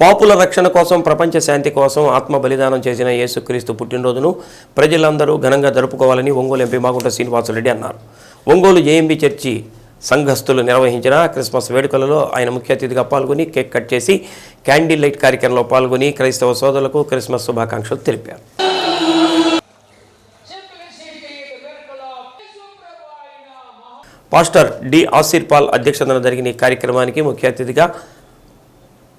పాపుల రక్షణ కోసం ప్రపంచ శాంతి కోసం ఆత్మ బలిదానం చేసిన యేసుక్రీస్తు పుట్టినరోజును ప్రజలందరూ ఘనంగా జరుపుకోవాలని ఒంగోలు ఎంపీ మాగుంట శ్రీనివాసరెడ్డి అన్నారు. ఒంగోలు జేఎంబీ చర్చి సంఘస్థులు నిర్వహించిన క్రిస్మస్ వేడుకలలో ఆయన ముఖ్య అతిథిగా పాల్గొని కేక్ కట్ చేసి క్యాండిల్ లైట్ కార్యక్రమంలో పాల్గొని క్రైస్తవ సోదరులకు క్రిస్మస్ శుభాకాంక్షలు తెలిపారు. పాస్టర్ డి ఆసిర్ పాల్ అధ్యక్షతన జరిగిన ఈ కార్యక్రమానికి ముఖ్య అతిథిగా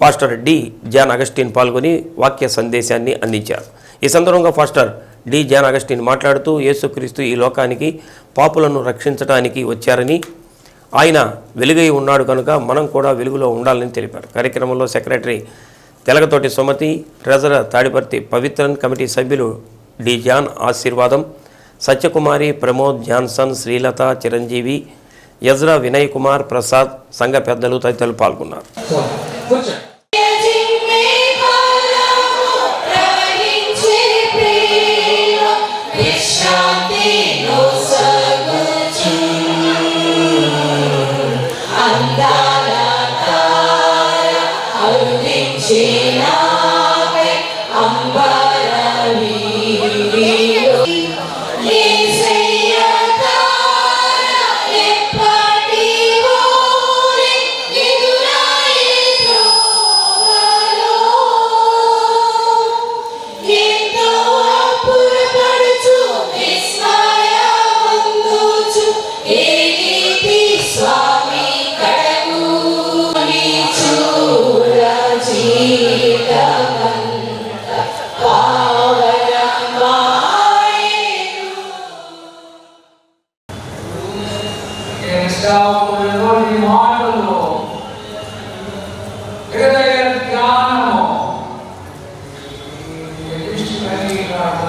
పాస్టర్ డి జాన్ అగస్టిన్ పాల్గొని వాక్య సందేశాన్ని అందించారు. ఈ సందర్భంగా పాస్టర్ డి జాన్ అగస్టిన్ మాట్లాడుతూ యేసుక్రీస్తు ఈ లోకానికి పాపులను రక్షించడానికి వచ్చారని ఆయన వెలుగై ఉన్నాడు కనుక మనం కూడా వెలుగులో ఉండాలని తెలిపారు. కార్యక్రమంలో secretary Telagathoti Sumathi treasurer Tadiparthi Pavitran committee సభ్యులు D John Ashirvadam Satyakumari Pramod Johnson Srilatha Chiranjeevi Ezra Vinay Kumar Prasad సంఘ పెద్దలు తదితరులు పాల్గొన్నారు. Sim. క్రీస్తుని మాటలు హృదయ జ్ఞానము దృష్టి కలిగినటువంటి మహోన్నతుడైన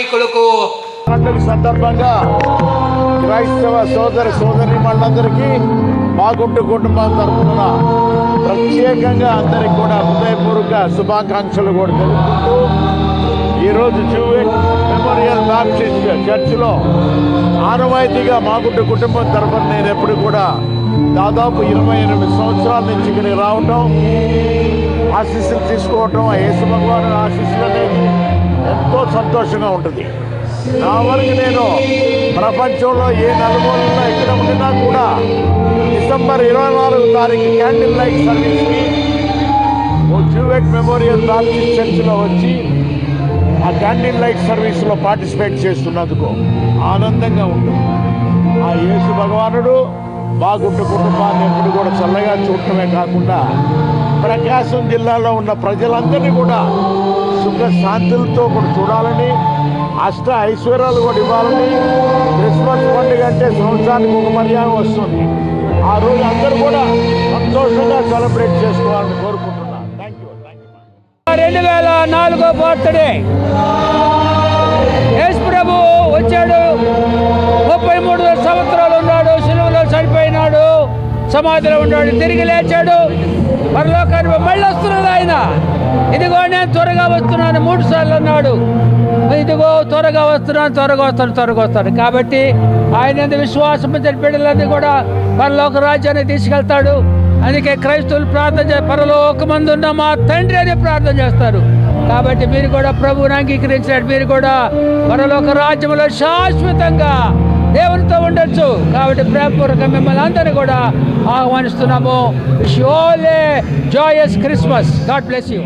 నాయకులకు పండుగ సందర్భంగా క్రైస్తవ సోదర సోదరి మనందరికీ మాగుంటు కుటుంబం తరఫున ప్రత్యేకంగా అందరికి కూడా హృదయపూర్వక శుభాకాంక్షలు కూడా తెలుపుకుంటూ ఈరోజు జూవెట్ మెమోరియల్ బ్యాప్టిస్ట్ చర్చిలో ఆనవాయితీగా మాగుంటు కుటుంబం తరఫున నేను ఎప్పుడు కూడా దాదాపు ఇరవై ఎనిమిది సంవత్సరాల నుంచి ఇక్కడికి రావటం ఆశీస్సులు తీసుకోవటం ఆ యేసు భగవాను ఆశీస్సులు అనేది ఎంతో సంతోషంగా ఉంటుంది. నా వరకు నేను ప్రపంచంలో ఏ నలుమూలలో ఎక్కడ ఉండినా కూడా డిసెంబర్ ఇరవై నాలుగు తారీఖు క్యాండిల్ లైట్ సర్వీస్కి ఓ జూవెట్ మెమోరియల్ బాప్టిస్ట్ చర్చ్లో వచ్చి ఆ క్యాండిల్ లైట్ సర్వీస్లో పార్టిసిపేట్ చేస్తున్నందుకు ఆనందంగా ఉంటుంది ఆ యేసు భగవానుడు బాగుంటు కుటుంబాన్ని ఎప్పుడు కూడా చల్లగా చూడటమే కాకుండా ప్రకాశం జిల్లాలో ఉన్న ప్రజలందరినీ కూడా సుఖ శాంతులతో కూడా చూడాలని అష్ట ఐశ్వర్యాలు కూడా ఇవ్వాలని క్రిస్మస్ పండుగ అంటే సంవత్సరానికి ఒక మర్యాద వస్తుంది. ఆ రోజు అందరూ కూడా సంతోషంగా సెలబ్రేట్ చేసుకోవాలని కోరుకుంటున్నాను. థ్యాంక్ యూ రెండు వేల నాలుగో బర్త్డే. యేసు ప్రభు వచ్చాడు. ముప్పై మూడు సంవత్సరాలు ఉన్నాడు. సిలువలో చనిపోయినాడు సమాధిలో ఉన్నాడు. తిరిగి లేచాడు. పరలోకానికి మళ్ళీ వస్తున్నాడు ఆయన. ఇదిగో నేను త్వరగా వస్తున్నాను మూడు సార్లు అన్నాడు. ఇదిగో త్వరగా వస్తున్నాను త్వరగా వస్తాను త్వరగా వస్తాను. కాబట్టి ఆయన విశ్వాసం ఉంచిన బిడ్డలన్నీ కూడా పరలోక రాజ్యాన్ని తీసుకెళ్తాడు. అందుకే క్రైస్తవులు ప్రార్థన చే పరలోకమందున్న మా తండ్రి అని ప్రార్థన చేస్తారు. కాబట్టి మీరు కూడా ప్రభువుని అంగీకరించినట్టు మీరు కూడా పరలోక రాజ్యంలో శాశ్వతంగా దేవునితో ఉండొచ్చు. కాబట్టి ప్రేమపూర్వక మిమ్మల్ని అందరినీ కూడా ఆహ్వానిస్తున్నాము. Sholay joyous Christmas God bless you